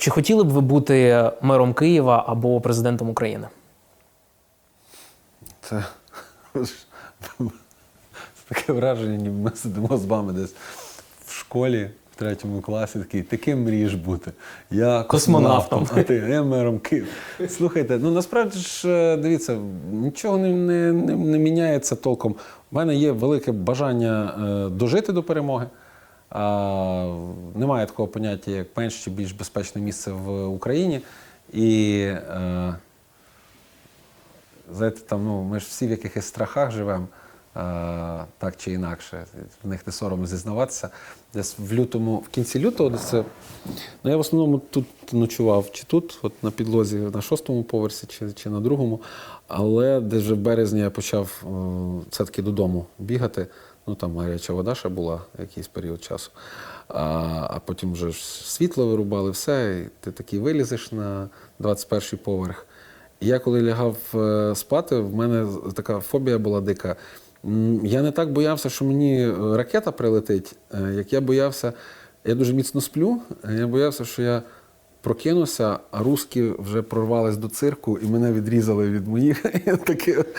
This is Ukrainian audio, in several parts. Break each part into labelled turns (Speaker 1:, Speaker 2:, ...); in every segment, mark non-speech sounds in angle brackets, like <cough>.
Speaker 1: Чи хотіли б ви бути мером Києва або президентом України?
Speaker 2: Це таке враження, ніби ми сидимо з вами десь в школі в третьому класі, такий, ти ким мрієш бути? Я
Speaker 1: Космонавтом.
Speaker 2: космонавтом, а ти я мером Києва. Слухайте, ну насправді ж, е, дивіться, нічого не, не, не, не міняється толком. У мене є велике бажання е, дожити до перемоги. А, немає такого поняття, як менш чи більш безпечне місце в Україні. І е, знаєте, там, ну, ми ж всі в якихось страхах живемо, е, так чи інакше. В них не соромно зізнаватися. Десь в лютому, в кінці лютого, десь. Ну, я в основному тут ночував, чи тут, от на підлозі, на шостому поверсі, чи, чи на другому. Але десь в березні я почав е, все-таки додому бігати. Ну там гаряча вода ще була якийсь період часу. А, а потім вже світло вирубали, все, і ти такий вилізеш на 21 поверх. І я коли лягав е, спати, в мене така фобія була дика. Я не так боявся, що мені е, ракета прилетить, е, як я боявся, я дуже міцно сплю, я боявся, що я прокинуся, а русські вже прорвались до цирку і мене відрізали від моїх. <laughs> І я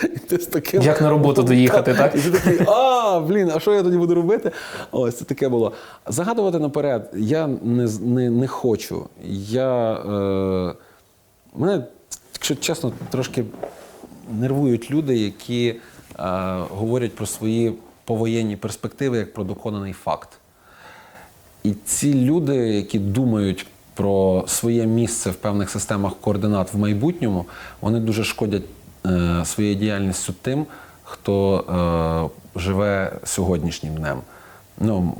Speaker 2: і ти з таким...
Speaker 1: Як на роботу доїхати, так?
Speaker 2: І ти такий, а, блін, а що я тоді буду робити? Ось це таке було. Загадувати наперед я не, не, не хочу. Я, е, мене, якщо чесно, трошки нервують люди, які е, говорять про свої повоєнні перспективи як про доконаний факт. І ці люди, які думають про своє місце в певних системах координат в майбутньому, вони дуже шкодять е, своєю діяльністю тим, хто е, живе сьогоднішнім днем. Ну,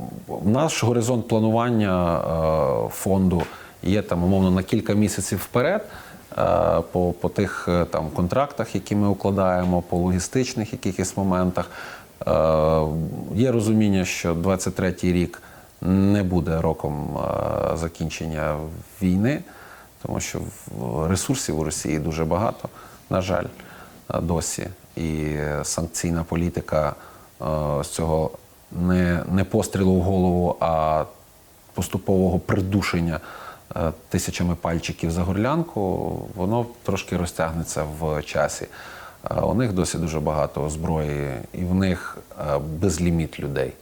Speaker 2: наш горизонт планування е, фонду є там, умовно, на кілька місяців вперед. е, По, по тих е, там контрактах, які ми укладаємо, по логістичних якихось моментах. Е, Є розуміння, що 23-й рік не буде роком е, закінчення війни, тому що ресурсів у Росії дуже багато, на жаль, е, досі. І санкційна політика е, з цього не, не пострілу в голову, а поступового придушення тисячами пальчиків за горлянку, воно трошки розтягнеться в часі. У них досі дуже багато зброї, і в них безліміт людей.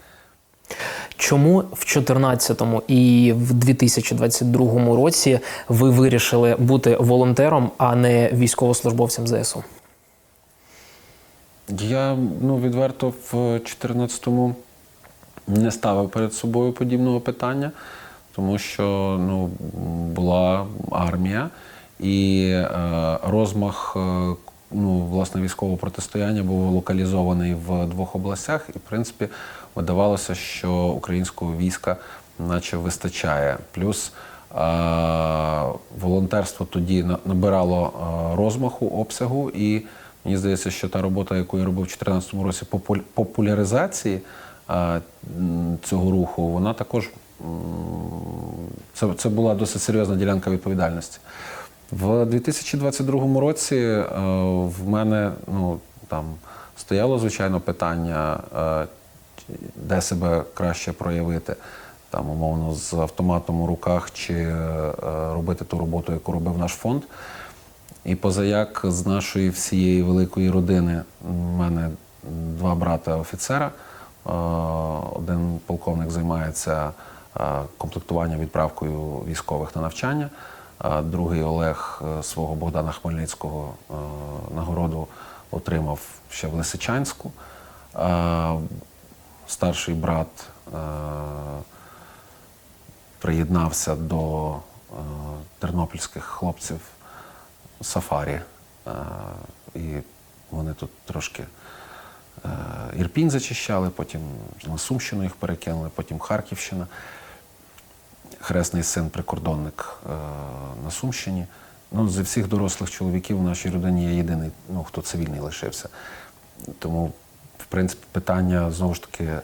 Speaker 1: Чому в 2014 і в 2022 році ви вирішили бути волонтером, а не військовослужбовцем ЗСУ?
Speaker 2: Я ну, відверто в 14-му не ставив перед собою подібного питання, тому що ну, була армія і е, розмах е, ну, власне, військового протистояння був локалізований в двох областях, і, в принципі, видавалося, що українського війська наче вистачає. Плюс е, волонтерство тоді на- набирало е, розмаху, обсягу, і мені здається, що та робота, яку я робив у 2014 році, популяризації е, цього руху, вона також це, це була досить серйозна ділянка відповідальності. В 2022 році е, в мене ну, там, стояло, звичайно, питання, е, де себе краще проявити, там, умовно, з автоматом у руках чи е, робити ту роботу, яку робив наш фонд. І позаяк з нашої всієї великої родини в мене два брата офіцера. Е, Один полковник займається комплектуванням відправкою військових на навчання, другий Олег е, свого Богдана Хмельницького е, нагороду отримав ще в Лисичанську. Е, Старший брат приєднався до тернопільських хлопців сафарі. І вони тут трошки Ірпінь зачищали, потім на Сумщину їх перекинули, потім Харківщина. Хресний син прикордонник е, на Сумщині. Ну, зі всіх дорослих чоловіків в нашій родині я єдиний, ну, хто цивільний лишився. Тому, в принципі, питання знову ж таки е,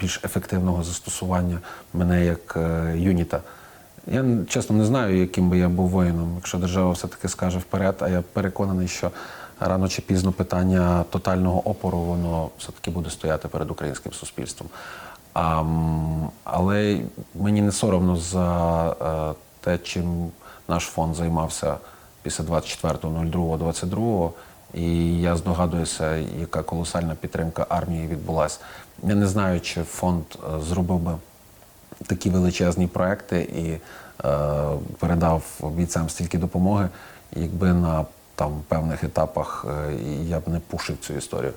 Speaker 2: більш ефективного застосування мене як е, юніта. Я чесно не знаю, яким би я був воїном, якщо держава все-таки скаже вперед, а я переконаний, що рано чи пізно питання тотального опору воно все-таки буде стояти перед українським суспільством. А, але мені не соромно за е, те, чим наш фонд займався після 24.02.22. І я здогадуюся, яка колосальна підтримка армії відбулася. Я не знаю, чи фонд е, зробив би такі величезні проекти і е, передав бійцям стільки допомоги, якби на там певних етапах е, я б не пушив цю історію.